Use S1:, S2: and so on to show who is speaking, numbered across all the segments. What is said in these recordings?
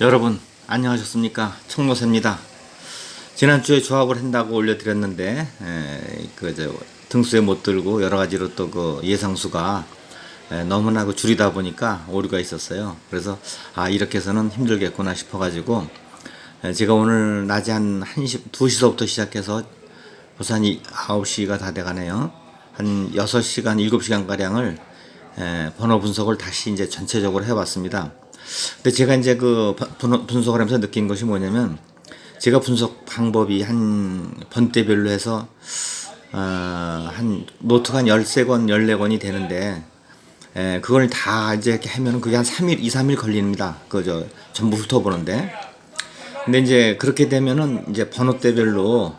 S1: 여러분 안녕하셨습니까? 청노새입니다. 지난주에 조합을 한다고 올려드렸는데 그저 등수에 못 들고 여러 가지로 또 그 예상수가 에, 너무나 그 줄이다 보니까 오류가 있었어요. 그래서 아 이렇게 해서는 힘들겠구나 싶어 가지고 제가 오늘 낮에 한 1시 2시서부터 시작해서 한 9시가 다 돼가네요. 한 6시간 7시간 가량을 에, 번호 분석을 다시 이제 전체적으로 해봤습니다. 근데 제가 이제 그 번- 분석을 하면서 느낀 것이 뭐냐면 제가 분석 방법이 한 번대별로 해서 어, 한 노트가 한 13권, 14권이 되는데 에, 그걸 다 이제 이렇게 하면은 그게 한 3일, 2, 3일 걸립니다. 그저 전부 훑어보는데. 근데 이제 그렇게 되면은 이제 번호대별로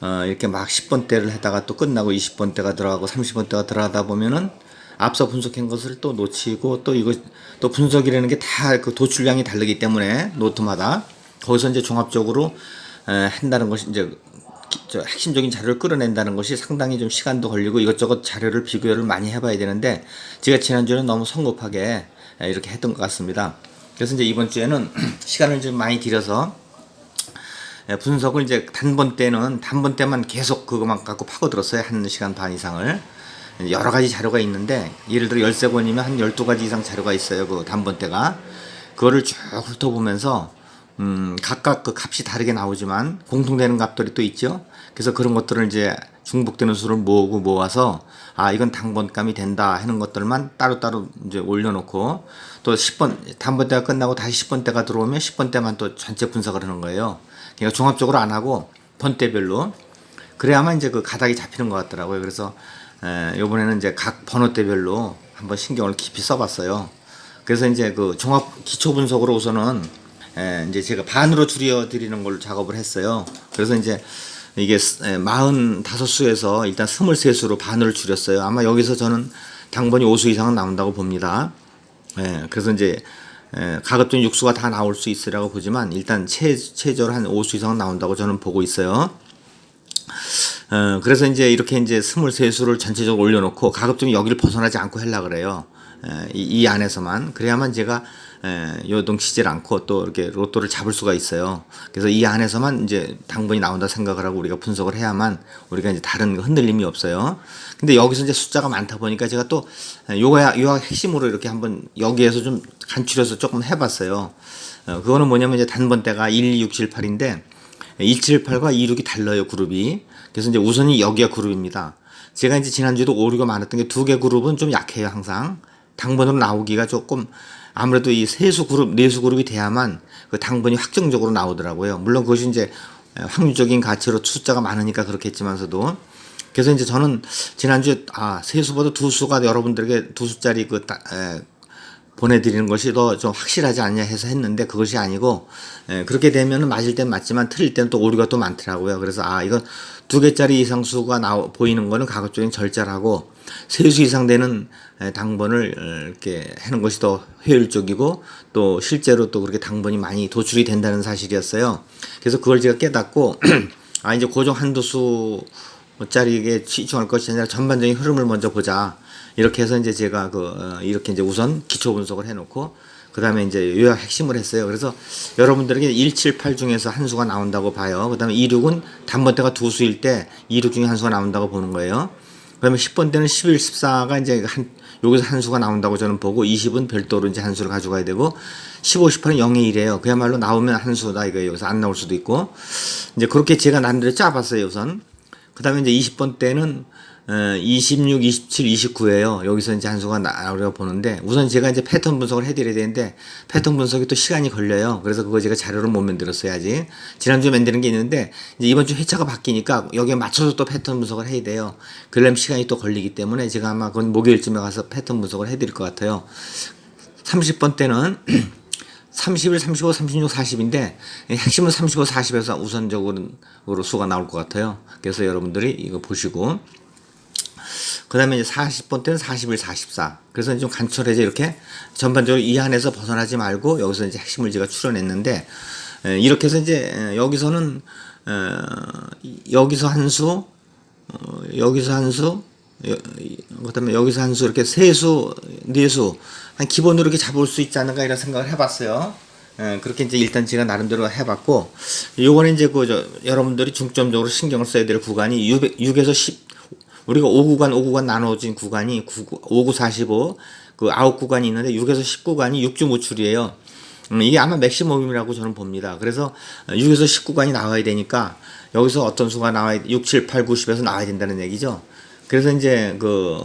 S1: 어, 이렇게 막 10번대를 하다가 또 끝나고 20번대가 들어가고 30번대가 들어가다 보면은 앞서 분석한 것을 또 놓치고 또 이거 또 분석이라는 게 다 그 도출량이 다르기 때문에 노트마다 거기서 이제 종합적으로 에, 한다는 것이 이제 핵심적인 자료를 끌어낸다는 것이 상당히 좀 시간도 걸리고 이것저것 자료를 비교를 많이 해봐야 되는데 제가 지난주에는 너무 성급하게 에, 이렇게 했던 것 같습니다. 그래서 이제 이번 주에는 시간을 좀 많이 들여서 예, 분석을 이제 단번 때는 단번 때만 계속 그것만 갖고 파고들었어요. 한 시간 반 이상을. 여러 가지 자료가 있는데 예를 들어 13권이면 한 12가지 이상 자료가 있어요. 그 단번 때가. 그거를 쭉 훑어보면서 음, 각각 그 값이 다르게 나오지만 공통되는 값들이 또 있죠. 그래서 그런 것들을 이제 중복되는 수를 모으고 모아서 아 이건 당번감이 된다 하는 것들만 따로따로 이제 올려놓고 또 10번 단번 때가 끝나고 다시 10번 때가 들어오면 10번 때만 또 전체 분석을 하는 거예요. 그러니까 종합적으로 안 하고 번대별로 그래야만 이제 그 가닥이 잡히는 것 같더라고요. 그래서 에, 이번에는 이제 각 번호대별로 한번 신경을 깊이 써봤어요. 그래서 이제 그 종합 기초 분석으로 우선은 에, 이제 제가 반으로 줄여 드리는 걸로 작업을 했어요. 그래서 이제 이게 마흔 다섯 수에서 일단 스물세 수로 반을 줄였어요. 아마 여기서 저는 당번이 5수 이상은 나온다고 봅니다. 예, 그래서 이제 예, 가급적 육수가 다 나올 수 있으라고 보지만 일단 최, 최저로 한 5수 이상은 나온다고 저는 보고 있어요. 어, 그래서 이제 이렇게 이제 23수를 전체적으로 올려놓고 가급적 여기를 벗어나지 않고 하려고 그래요. 에, 이, 이 안에서만. 그래야만 제가 에, 요동치질 않고 또 이렇게 로또를 잡을 수가 있어요. 그래서 이 안에서만 이제 당번이 나온다 생각을 하고 우리가 분석을 해야만 우리가 이제 다른 흔들림이 없어요. 근데 여기서 이제 숫자가 많다 보니까 제가 또 요거야, 요 핵심으로 이렇게 한번 여기에서 좀 간추려서 조금 해봤어요. 어, 그거는 뭐냐면 이제 단번대가 1, 2, 6, 7, 8인데 178과 26이 달라요 그룹이 그래서 이제 우선이 여기가 그룹입니다. 제가 이제 지난주에도 오류가 많았던 게 두 개 그룹은 좀 약해요 항상. 당번으로 나오기가 조금 아무래도 이 세수 그룹 네수 그룹이 돼야만 그 당번이 확정적으로 나오더라고요. 물론 그것이 이제 확률적인 가치로 숫자가 많으니까 그렇겠지만서도. 그래서 이제 저는 지난주에 아 세수보다 두 수가 여러분들에게 두 수짜리 그 따, 에, 보내드리는 것이 더 좀 확실하지 않냐 해서 했는데 그것이 아니고 에, 그렇게 되면은 맞을 땐 맞지만 틀릴 때는 또 오류가 또 많더라고요. 그래서 아 이건 두 개짜리 이상 수가 나오 보이는 거는 가급적인 절제하고 세 수 이상 되는 에, 당번을 어, 이렇게 하는 것이 더 효율적이고 또 실제로 또 그렇게 당번이 많이 도출이 된다는 사실이었어요. 그래서 그걸 제가 깨닫고 아 이제 고정 한두 수 짜리에 치중할 것이 아니라 전반적인 흐름을 먼저 보자. 이렇게 해서 이제 제가 그 어, 이렇게 이제 우선 기초 분석을 해놓고 그 다음에 이제 요약 핵심을 했어요. 그래서 여러분들에게 178 중에서 한 수가 나온다고 봐요. 그 다음에 26은 단번대가 두 수일 때 26 중에 한 수가 나온다고 보는 거예요. 그 다음에 10번대는 11, 14가 이제 한 여기서 한 수가 나온다고 저는 보고 20은 별도로 이제 한 수를 가져가야 되고 15, 18은 0의 1이에요. 그야말로 나오면 한 수다 이거예요. 여기서 안 나올 수도 있고 이제 그렇게 제가 나름대로 짜봤어요. 우선 그 다음에 이제 20번 때는 어, 26, 27, 29예요. 여기서 이제 한 수가 나오려고 보는데 우선 제가 이제 패턴 분석을 해드려야 되는데 패턴 분석이 또 시간이 걸려요. 그래서 그거 제가 자료를 못 만들었어야지. 지난주에 만드는 게 있는데 이제 이번 주 회차가 바뀌니까 여기에 맞춰서 또 패턴 분석을 해야 돼요. 그러려면 시간이 또 걸리기 때문에 제가 아마 그건 목요일쯤에 가서 패턴 분석을 해드릴 것 같아요. 30번 때는 31, 35, 36, 40인데 핵심은 35, 40에서 우선적으로 수가 나올 것 같아요. 그래서 여러분들이 이거 보시고 그 다음에 이제 40번 때는 41, 44. 그래서 좀 간철해져 이렇게 전반적으로 이 안에서 벗어나지 말고 여기서 이제 핵심을 제가 에, 이렇게 해서 이제 에, 여기서는 어, 여기서 한 수, 어, 여기서 한 수, 그 다음에 여기서 한 수 이렇게 세 수, 네 수, 한 기본으로 이렇게 잡을 수 있지 않을까 이런 생각을 해봤어요. 예, 그렇게 이제 일단 제가 나름대로 해봤고 요번에 이제 그 저, 여러분들이 중점적으로 신경을 써야 될 구간이 6, 6에서 10 우리가 5구간 5구간 나눠진 구간이 9, 5, 9, 45, 그 9구간이 있는데 6에서 10구간이 6주 모출이에요. 음, 이게 아마 맥시멈이라고 저는 봅니다. 그래서 6에서 10구간이 나와야 되니까 여기서 어떤 수가 나와야 6, 7, 8, 90에서 나와야 된다는 얘기죠. 그래서 이제 그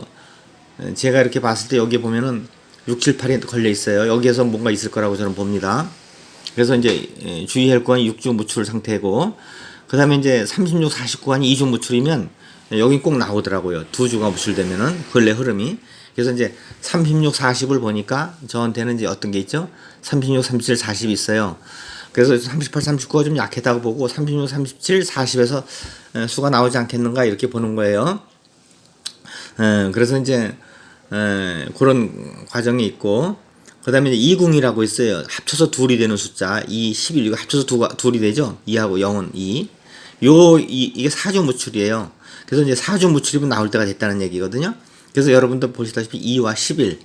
S1: 제가 이렇게 봤을 때 여기 보면은 6, 7, 8이 걸려 있어요. 여기에서 뭔가 있을 거라고 저는 봅니다. 그래서 이제 예, 주의할 구간이 6주 무출 상태고 그 다음에 이제 36, 49간이 2주 무출이면 여기 꼭 나오더라고요. 두 주가 무출되면은 근래 흐름이. 그래서 이제 36, 40을 보니까 저한테는 이제 어떤 게 있죠? 36, 37, 40이 있어요. 그래서 38, 39가 좀 약했다고 보고 36, 37, 40에서 수가 나오지 않겠는가 이렇게 보는 거예요. 에, 그래서 이제 에, 그런 과정이 있고 그 다음에 이제 20이라고 있어요. 합쳐서 둘이 되는 숫자 2, 11 이거 합쳐서 두, 둘이 되죠. 2하고 0은 2. 요 이, 이게 사주 무출이에요. 그래서 이제 사주 무출이면 나올 때가 됐다는 얘기거든요. 그래서 여러분들 보시다시피 2와 11,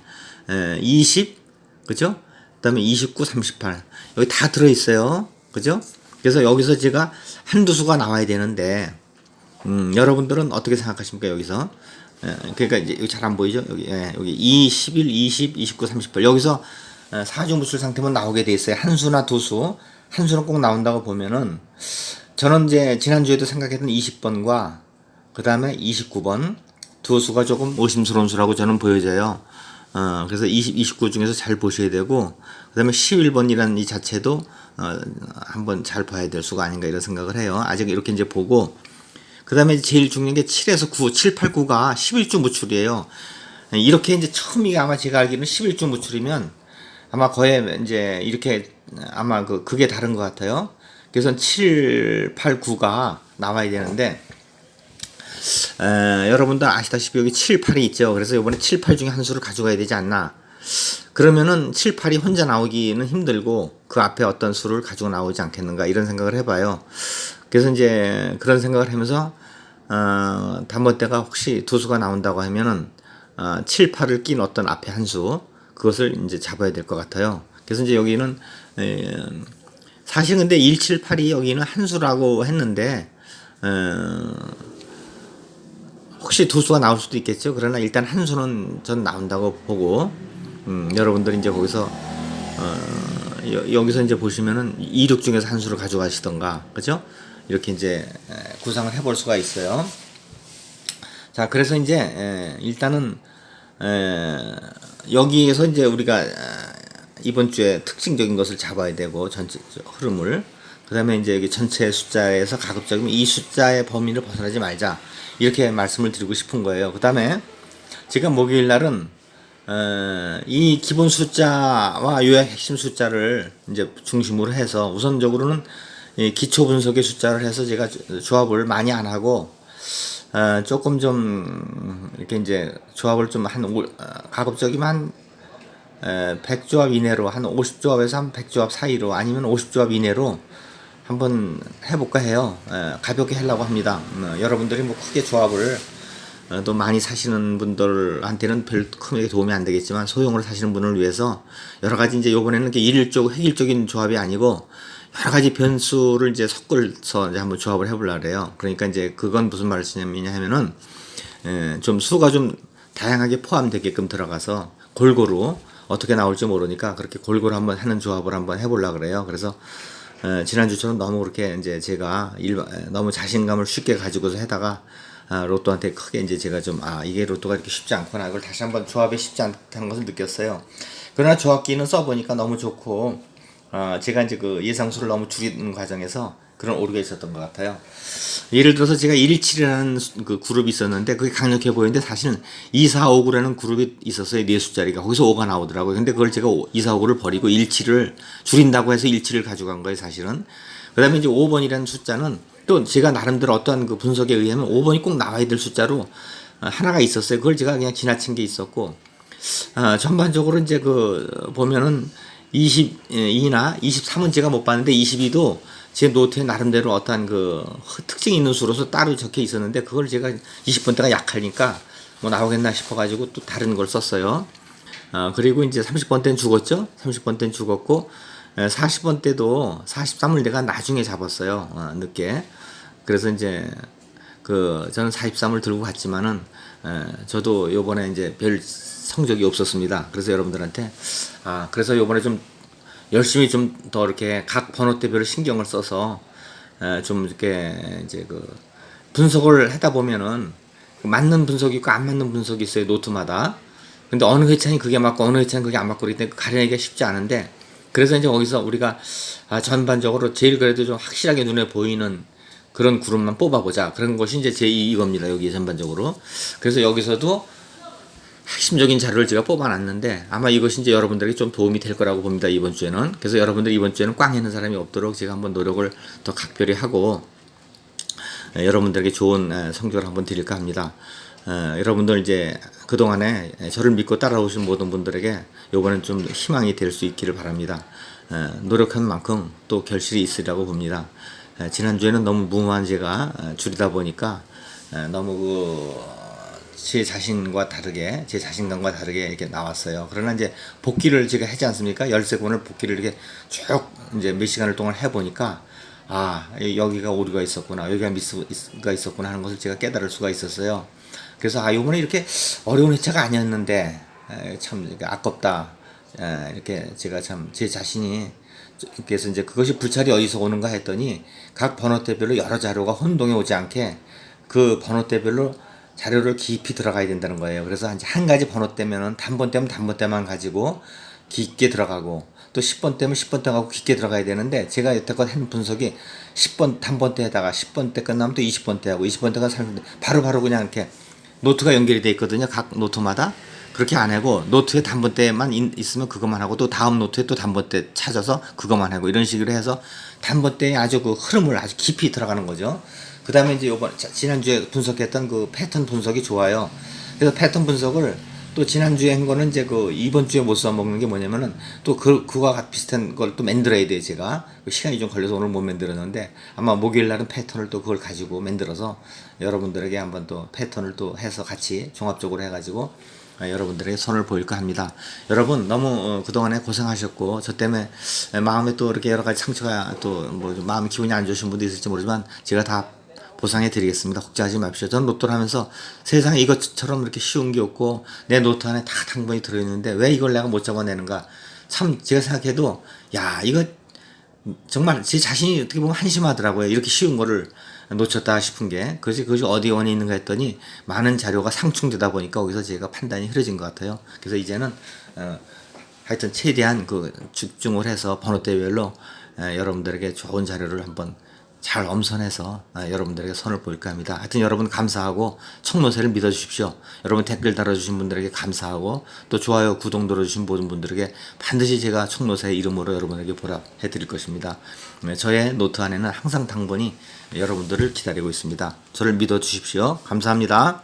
S1: 에, 20, 그죠? 그 다음에 29, 38 여기 다 들어 있어요. 그죠? 그래서 여기서 제가 한두 수가 나와야 되는데 음, 여러분들은 어떻게 생각하십니까 여기서? 예, 그러니까 이제 여기 잘 안 보이죠? 여기 예, 여기 2, 11, 20, 29, 38 여기서 어, 사주 무술 상태만 나오게 돼 있어요. 한 수나 두 수, 한 수는 꼭 나온다고 보면은 저는 이제 지난주에도 생각했던 20번과 그 다음에 29번 두 수가 조금 오심스러운 수라고 저는 보여져요. 어, 그래서 20, 29 중에서 잘 보셔야 되고, 그 다음에 11번이라는 이 자체도, 어, 한번 잘 봐야 될 수가 아닌가 이런 생각을 해요. 아직 이렇게 이제 보고, 그 다음에 제일 중요한 게 7에서 9, 7, 8, 9가 11주 무출이에요. 이렇게 이제 처음이 아마 제가 알기로는 11주 무출이면 아마 거의 이제 이렇게 아마 그, 그게 다른 것 같아요. 그래서 7, 8, 9가 나와야 되는데, 에, 여러분들 아시다시피 여기 7, 8이 있죠. 그래서 이번에 7, 8 중에 한 수를 가져가야 되지 않나. 그러면은 7, 8이 혼자 나오기는 힘들고 그 앞에 어떤 수를 가지고 나오지 않겠는가 이런 생각을 해봐요. 그래서 이제 그런 생각을 하면서 어, 단번대가 혹시 두 수가 나온다고 하면은 어, 7, 8을 낀 어떤 앞에 한 수 그것을 이제 잡아야 될 것 같아요. 그래서 이제 여기는 에, 사실 근데 1, 7, 8이 여기는 한 수라고 했는데 어, 혹시 두 수가 나올 수도 있겠죠. 그러나 일단 한 수는 전 나온다고 보고 음, 여러분들이 이제 거기서 어, 여, 여기서 이제 보시면은 이륙 중에서 한 수를 가져가시던가 그죠? 이렇게 이제 에, 구상을 해볼 수가 있어요. 자, 그래서 이제 에, 일단은 에, 여기에서 이제 우리가 에, 이번 주에 특징적인 것을 잡아야 되고 전체 흐름을 그 다음에 이제 여기 전체 숫자에서 가급적이면 이 숫자의 범위를 벗어나지 말자 이렇게 말씀을 드리고 싶은 거예요. 그 다음에 제가 목요일 날은 어, 이 기본 숫자와 요약 핵심 숫자를 이제 중심으로 해서 우선적으로는 이 기초 분석의 숫자를 해서 제가 조- 조합을 많이 안 하고 어, 조금 좀 이렇게 이제 조합을 좀 한 가급적이면 한 에, 100조합 이내로 한 50조합에서 한 100조합 사이로 아니면 50조합 이내로 한번 해볼까 해요. 에, 가볍게 하려고 합니다. 어, 여러분들이 뭐 크게 조합을 어, 또 많이 사시는 분들한테는 별 크게 도움이 안 되겠지만 소형으로 사시는 분을 위해서 여러 가지 이제 요번에는 일일적 획일적인 조합이 아니고 여러 가지 변수를 이제 섞어서 이제 한번 조합을 해보려고 그래요. 그러니까 이제 그건 무슨 말씀이냐 하면은 에, 좀 수가 좀 다양하게 포함되게끔 들어가서 골고루 어떻게 나올지 모르니까 그렇게 골고루 한번 하는 조합을 한번 해보려고 그래요. 그래서 에, 지난주처럼 너무 그렇게 이제 제가 일, 에, 너무 자신감을 쉽게 가지고서 해다가 아, 로또한테 크게 이제 제가 좀 아 이게 로또가 이렇게 쉽지 않구나 이걸 다시 한번 조합이 쉽지 않다는 것을 느꼈어요. 그러나 조합기는 써보니까 너무 좋고 아, 제가 이제 그 예상수를 너무 줄이는 과정에서 그런 오류가 있었던 것 같아요. 예를 들어서 제가 127이라는 그 그룹이 있었는데 그게 강력해 보이는데 사실은 2459라는 그룹이 있었어요. 네 숫자리가. 거기서 5가 나오더라고요. 근데 그걸 제가 2459를 버리고 17을 줄인다고 해서 17을 가져간 거예요, 사실은. 그 다음에 이제 5번이라는 숫자는 또 제가 나름대로 어떠한 그 분석에 의하면 5번이 꼭 나와야 될 숫자로 어, 하나가 있었어요. 그걸 제가 그냥 지나친 게 있었고, 어, 전반적으로 이제 그 보면은 22나 23은 제가 못 봤는데 22도 제 노트에 나름대로 어떠한 그 특징이 있는 수로서 따로 적혀 있었는데 그걸 제가 20번 대가 약하니까 뭐 나오겠나 싶어가지고 또 다른 걸 썼어요. 어, 그리고 이제 30번 때는 죽었죠. 30번 때는 죽었고 40번 때도 43을 내가 나중에 잡았어요. 어, 늦게. 그래서 이제 그 저는 43을 들고 갔지만은 에, 저도 요번에 이제 별 성적이 없었습니다. 그래서 여러분들한테 아 그래서 요번에 좀 열심히 좀 더 이렇게 각 번호대별로 신경을 써서 에, 좀 이렇게 이제 그 분석을 하다 보면은 맞는 분석이 있고 안 맞는 분석이 있어요 노트마다. 근데 어느 회차는 그게 맞고 어느 회차는 그게 안 맞고 때문에 가려내기가 쉽지 않은데 그래서 이제 거기서 우리가 아, 전반적으로 제일 그래도 좀 확실하게 눈에 보이는 그런 그룹만 뽑아보자. 그런 것이 이제 제 이겁니다. 여기 전반적으로. 그래서 여기서도 핵심적인 자료를 제가 뽑아놨는데 아마 이것이 이제 여러분들에게 좀 도움이 될 거라고 봅니다. 이번 주에는. 그래서 여러분들 이번 주에는 꽝 있는 사람이 없도록 제가 한번 노력을 더 각별히 하고 에, 여러분들에게 좋은 에, 성적을 한번 드릴까 합니다. 에, 여러분들 이제 그동안에 저를 믿고 따라오신 모든 분들에게 이번엔 좀 희망이 될 수 있기를 바랍니다. 에, 노력한 만큼 또 결실이 있으리라고 봅니다. 에, 지난주에는 너무 무모한 제가 에, 줄이다 보니까 에, 너무 그 제 자신과 다르게 제 자신감과 다르게 이렇게 나왔어요. 그러나 이제 복귀를 제가 하지 않습니까? 열세 번을 복귀를 이렇게 쭉 이제 몇 시간을 동안 해 보니까 아 여기가 오류가 있었구나 여기가 미스가 있었구나 하는 것을 제가 깨달을 수가 있었어요. 그래서 아 이번에 이렇게 어려운 회차가 아니었는데 에, 참 아깝다 에, 이렇게 제가 참 제 자신이 그래서 이제 그것이 불찰이 어디서 오는가 했더니 각 번호대별로 여러 자료가 혼동해 오지 않게 그 번호대별로 자료를 깊이 들어가야 된다는 거예요. 그래서 한- 한 가지 번호대면은 단번대면 단번대만 가지고 깊게 들어가고 또 10번 때면 10번 때 가고 깊게 들어가야 되는데 제가 여태껏 한 분석이 10번 단번대에다가 10번 때 끝나면 또 20번 때 하고 20번 때가 살는데 바로 바로 그냥 이렇게 노트가 연결이 돼 있거든요. 각 노트마다. 그렇게 안 하고 노트에 단번대만 있- 있으면 그것만 하고 또 다음 노트에 또 단번대 찾아서 그것만 하고 이런 식으로 해서 단번대에 아주 그 흐름을 아주 깊이 들어가는 거죠. 그 다음에 이제 요번 자- 지난주에 분석했던 그 패턴 분석이 좋아요. 그래서 패턴 분석을 또 지난주에 한 거는 이제 그 이번 주에 못 써먹는 게 뭐냐면은 또 그, 그와 같- 비슷한 걸 또 만들어야 돼요, 제가. 그 시간이 좀 걸려서 오늘 못 만들었는데 아마 목요일 날은 패턴을 또 그걸 가지고 만들어서 여러분들에게 한번 또 패턴을 또 해서 같이 종합적으로 해가지고 아, 여러분들에게 손을 보일까 합니다. 여러분 너무 어, 그동안에 고생하셨고 저 때문에 마음에 또 이렇게 여러 가지 상처가 또 뭐 마음 기분이 안 좋으신 분도 있을지 모르지만 제가 다 보상해 드리겠습니다. 걱정하지 마십시오. 저는 로또를 하면서 세상에 이것처럼 이렇게 쉬운 게 없고 내 노트 안에 다 당번이 들어있는데 왜 이걸 내가 못 잡아내는가 참 제가 생각해도 야 이거 정말 제 자신이 어떻게 보면 한심하더라고요. 이렇게 쉬운 거를 놓쳤다 싶은 게. 그것이, 그것이 어디 원이 있는가 했더니 많은 자료가 상충되다 보니까 거기서 제가 판단이 흐려진 것 같아요. 그래서 이제는, 어, 하여튼 최대한 그 집중을 해서 번호 대별로 에, 여러분들에게 좋은 자료를 한번 잘 엄선해서 아, 여러분들에게 손을 보일까 합니다. 하여튼 여러분 감사하고 청노세를 믿어주십시오. 여러분 댓글 달아주신 분들에게 감사하고 또 좋아요, 구독 눌러주신 모든 분들에게 반드시 제가 청노세의 이름으로 여러분에게 보답해 드릴 것입니다. 네, 저의 노트 안에는 항상 당번이 여러분들을 기다리고 있습니다. 저를 믿어주십시오. 감사합니다.